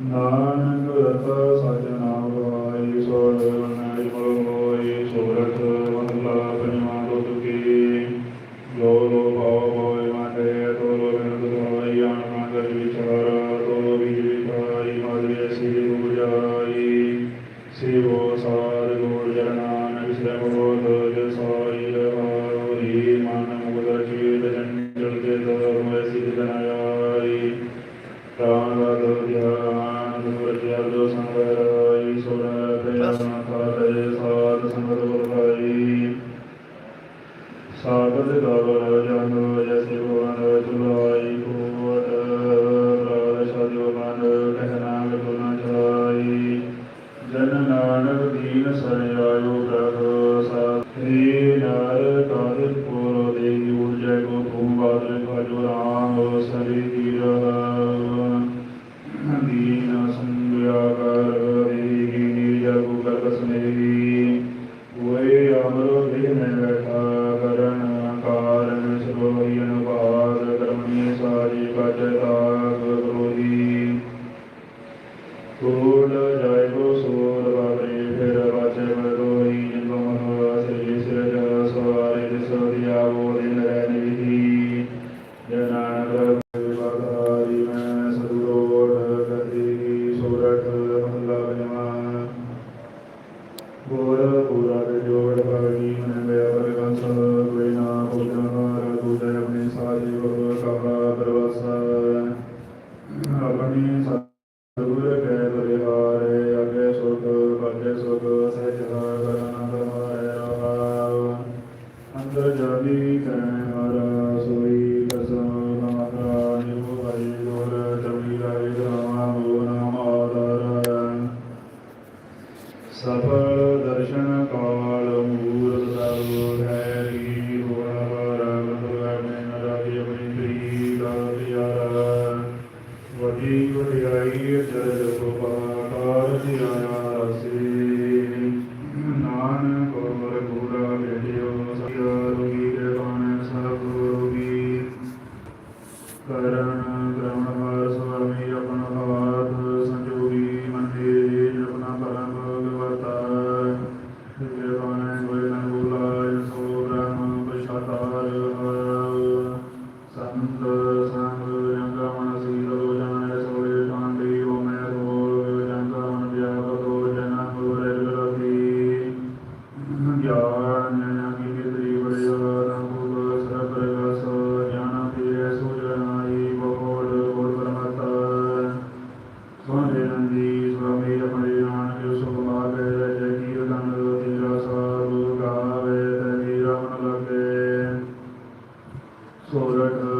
ਨਾਨਕ ਰਤਾ ਸਾਜਨਾ ਵਾਈ ਸੋ ਨਾਈ ਮਰੋ ਹੋਈ, ਸੋਰਤ ਮੰਗਲਾ ਪਰਮਾ ਰੋਤ ਕੀ। ਜੋ ਲੋ ਭਾਵ ਹੋਏ ਮਾਤੇ ਤੋ ਲੋ ਬਿਨਦ ਹੋਈ ਆਨ ਮੰਗਲ ਵਿਚਾਰ ਤੋ ਲੋ ਵੀ ਵਿਕਾਈ ਮਾਦਰੇ ਸੀ ਬੁਝਾਈ ਸੇਵੋ ਸਾਰ ਗੁਰ ਜਨਾਨ ਵਿਸਰਮ ਹੋਤ ਜਸਾਈ ਹੋਈ ਮਨ ਮੁਗਲ ਜੀਵ ਜੰਜਲ ਦੇ ਦਰਮੇ ਸਿਧ ਸਾਗਰ ਗਵਰ ਜਨ ਜਸੇ ਭਵਨ ਤੁਲਾਈ ਭੂਵਤ ਰਾਜ ਸਜੋ ਮਨ ਰਹਿਣਾ ਗੁਣ ਜਾਈ ਜਨ ਨਾਨਕ ਦੀਨ ਸਰਨਾਇ ਬਚਨਾਗ ਹੋਈ ਕੋੜ ਜਾਇਓ ਸੋਰ ਬਾਬਰੇ ਫਿਰ ਵਾਚੇ ਬਰੋਈ ਜਿਨੋ ਮਨਵਾ ਸ੍ਰੀ ਸਿਰਜਾ ਸਵਾਰੇ ਦਿਸੋ ਦਿਆ ਉਹ ਦਿਨ ਰਹਿਣ ਵਿਧੀ ਜਨਾਨ Lord, Lord, Lord, Lord, ജീവനിയായി തരുപാകാരതിയായ Corona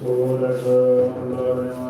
Lord, I